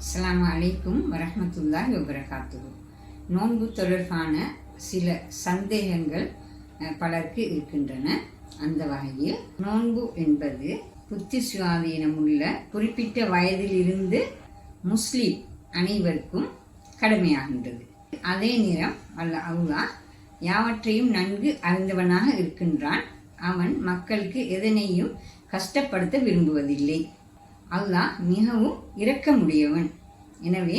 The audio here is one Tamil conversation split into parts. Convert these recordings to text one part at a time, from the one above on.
அஸ்லாம் அலைக்கும் வரமத்துல்லா வபரகாத்துஹு. நோன்பு தொடர்பான சில சந்தேகங்கள் பலருக்கு இருக்கின்றன. அந்த வகையில் நோன்பு என்பது புத்தி சுவாதீனம் உள்ள குறிப்பிட்ட வயதிலிருந்து முஸ்லீம் அனைவருக்கும் கடமையாகின்றது. அதே நேரம் அல்ல அவுலா யாவற்றையும் நன்கு அறிந்தவனாக இருக்கின்றான். அவன் மக்களுக்கு எதனையும் கஷ்டப்படுத்த விரும்புவதில்லை. அல்லாஹ் மிகவும் இரக்கமுடையவன். எனவே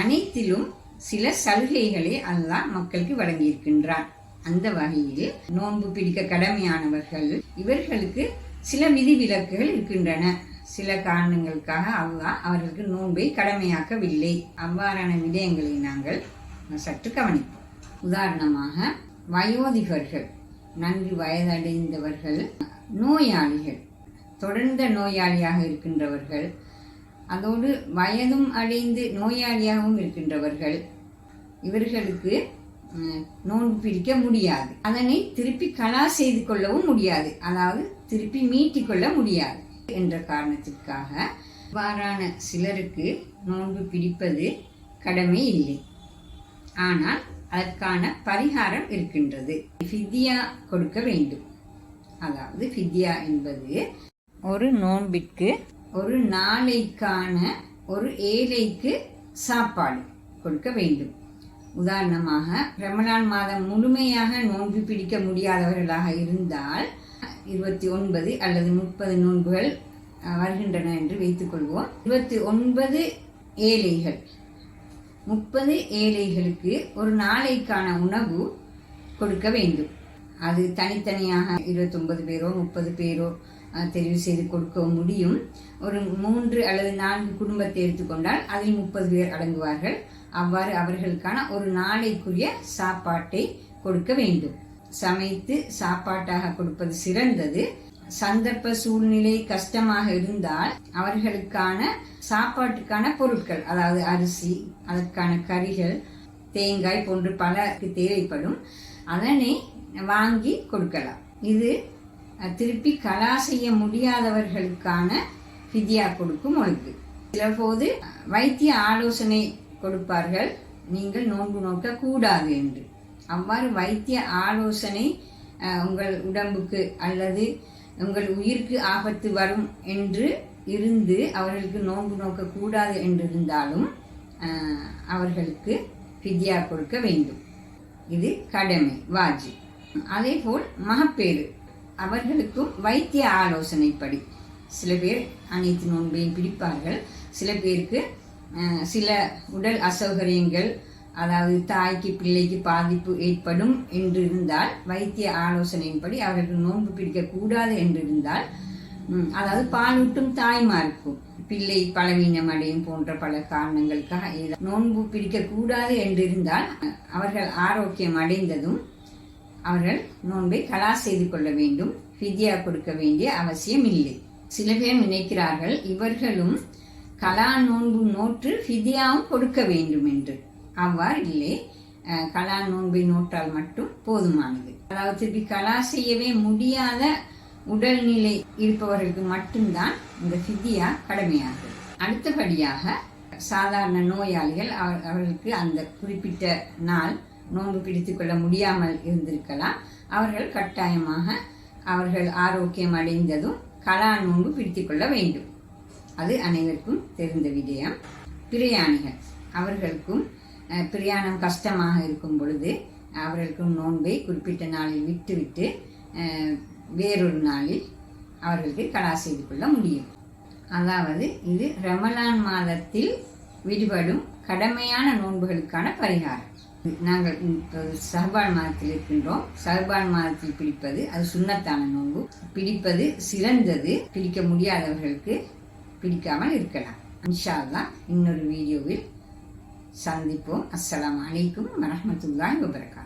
அனைத்திலும் சில சலுகைகளை அல்லாஹ் மக்களுக்கு வழங்கியிருக்கின்றார் அந்த வகையில் நோன்பு பிடிக்க கடமையானவர்கள் இவர்களுக்கு சில விதிவிலக்குகள் இருக்கின்றன. சில காரணங்களுக்காக அல்லாஹ் அவர்களுக்கு நோன்பை கடமையாக்கவில்லை. அவ்வாறான விடயங்களை நாங்கள் சற்று கவனிப்போம். உதாரணமாக வயோதிகர்கள் நன்கு வயதடைந்தவர்கள் நோயாளிகள் தொடர்ந்த நோயாளியாக இருக்கின்றவர்கள் அதோடு வயதும் அடைந்து நோயாளியாகவும் இருக்கின்றவர்கள் இவர்களுக்கு நோன்பு பிடிக்க முடியாது. அதனை திருப்பி கலா செய்து கொள்ளவும் முடியாது. அதாவது திருப்பி மீட்டிக் கொள்ள முடியாது. என்ற காரணத்திற்காக இவ்வாறான சிலருக்கு நோன்பு பிடிப்பது கடமை இல்லை. ஆனால் அதற்கான பரிகாரம் இருக்கின்றது. ஃபித்தியா கொடுக்க வேண்டும். அதாவது ஃபித்தியா என்பது ஒரு நோன்பிற்கு ஒரு நாளைக்கான ஒரு ஏழைக்கு சாப்பாடு கொடுக்க வேண்டும். உதாரணமாக ரமணான் மாதம் முழுமையாக நோன்பு பிடிக்க முடியாதவர்களாக இருந்தால் இருபத்தி ஒன்பது அல்லது முப்பது நோன்புகள் அஹ், வருகின்றன என்று வைத்துக்கொள்வோம் இருபத்தி ஒன்பது ஏழைகள். முப்பது ஏழைகளுக்கு ஒரு நாளைக்கான உணவு கொடுக்க வேண்டும். அது தனித்தனியாக இருபத்தொன்பது பேரோ முப்பது பேரோ தெரிவு செய்து கொடுக்க முடியும். ஒரு மூன்று அல்லது நான்கு குடும்பத்தை எடுத்துக்கொண்டால் அதில் முப்பது பேர் அடங்குவார்கள். அவ்வாறு அவர்களுக்கான ஒரு நாளைக்குரிய சாப்பாட்டை கொடுக்க வேண்டும். சமைத்து சாப்பாட்டாக கொடுப்பது சிறந்தது. சந்தர்ப்ப சூழ்நிலை கஷ்டமாக இருந்தால் அவர்களுக்கான சாப்பாட்டுக்கான பொருட்கள் அதாவது அரிசி அதற்கான கறிகள் தேங்காய் போன்று பலருக்கு தேவைப்படும். அதனை வாங்கி கொடுக்கலாம். இது திருப்பி கலா செய்ய முடியாதவர்களுக்கான ஃபிதியா கொடுக்கும் ஒழுங்கு. சில போது வைத்திய ஆலோசனை கொடுப்பார்கள். நீங்கள் நோன்பு நோக்க கூடாது என்று. அவ்வாறு வைத்திய ஆலோசனை உங்கள் உடம்புக்கு அல்லது உங்கள் உயிருக்கு ஆபத்து வரும் என்று இருந்து அவர்களுக்கு நோன்பு நோக்க கூடாது என்றிருந்தாலும் அவர்களுக்கு ஃபித்யா கொடுக்க வேண்டும். இது கடமை வாஜி. அதேபோல் மகப்பேறு. அவர்களுக்கும் வைத்திய ஆலோசனைப்படி. சில பேர் அனைத்து நோன்பையும் பிடிப்பார்கள். சில பேருக்கு சில உடல் அசௌகரியங்கள் அதாவது தாய்க்கு பிள்ளைக்கு பாதிப்பு ஏற்படும் என்று இருந்தால் வைத்திய ஆலோசனையின்படி அவர்கள் நோன்பு பிடிக்கக்கூடாது என்றிருந்தால் என்று இருந்தால் அதாவது பாலூட்டும் தாய்மாருக்கும் பிள்ளை பலவீனம் அடையும் போன்ற பல காரணங்களுக்காக நோன்பு பிடிக்கக்கூடாது என்றிருந்தால் அவர்கள் ஆரோக்கியம் அடைந்ததும் அவர்கள் நோன்பை கலா செய்து கொள்ள வேண்டும் ஃபித்யா கொடுக்க வேண்டிய அவசியம் இல்லை. சில பேர் நினைக்கிறார்கள் இவர்களும் கலா நோன்பு நோற்று ஃபிதியாவும் கொடுக்க வேண்டும் என்று. அவ்வாறு இல்லை. கலா நோன்பை நோற்றால் மட்டும் போதுமானது. அதாவது திருப்பி கலா செய்யவே முடியாத உடல்நிலை இருப்பவர்களுக்கு மட்டும்தான் இந்த ஃபிதியா கடமையாகும் அடுத்தபடியாக சாதாரண நோயாளிகள் அவர்- அவர்களுக்கு அந்த குறிப்பிட்ட நாள் நோன்பு பிடித்து கொள்ள முடியாமல் இருந்திருக்கலாம். அவர்கள் கட்டாயமாக அவர்கள் ஆரோக்கியம் அடைந்ததும் கலா நோன்பு பிடித்து கொள்ள வேண்டும். அது அனைவருக்கும் தெரிந்த விடயம். பிரயாணிகள் அவர்களுக்கும் பிரயாணம் கஷ்டமாக இருக்கும் பொழுது அவர்களுக்கும் நோன்பை குறிப்பிட்ட நாளில் விட்டுவிட்டு வேறொரு நாளில் அவர்களுக்கு கலா செய்து கொள்ள முடியும். அதாவது இது ரமலான் மாதத்தில் விடுபடும் கடமையான நோன்புகளுக்கான பரிகாரம். நாங்கள் சர்பான் மாதத்தில் இருக்கின்றோம். சர்பான் மாதத்தில் பிடிப்பது அது சுண்ணத்தான நோன்பு. பிடிப்பது சிறந்தது. பிடிக்க முடியாதவர்களுக்கு பிடிக்காமல் இருக்கலாம். இன்ஷா தான் இன்னொரு வீடியோவில் சந்திப்போம். அஸ்ஸலாம் அலைக்கும் வரஹ்மத்துல்லாஹி வபரகாத்துஹு